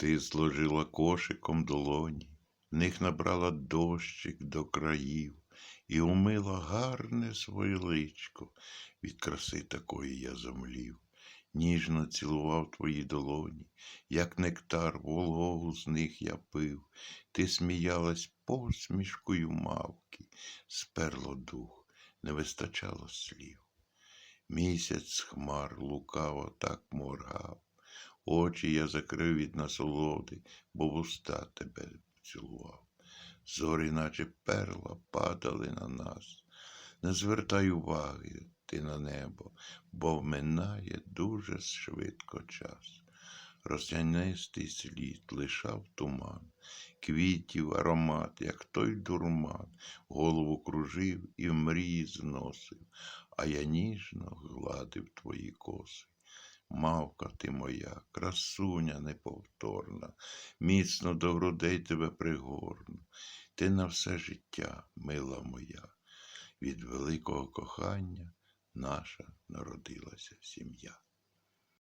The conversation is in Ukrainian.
Ти зложила кошиком долоні, в них набрала дощик до країв і умила гарне своє личко. Від краси такої я зомлів. Ніжно цілував твої долоні, як нектар вологу з них я пив. Ти сміялась посмішкою мавки, сперло дух, не вистачало слів. Місяць хмар лукаво так моргав, очі я закрив від насолоди, бо вуста тебе цілував. Зорі, наче перла, падали на нас. Не звертай уваги ти на небо, бо минає дуже швидко час. Роснянистий слід лишав туман, квітів аромат, як той дурман, голову кружив і в мрії зносив, а я ніжно гладив твої коси. Мавка ти моя, красуня неповторна, міцно до грудей тебе пригорну. Ти на все життя, мила моя, від великого кохання наша народилася сім'я.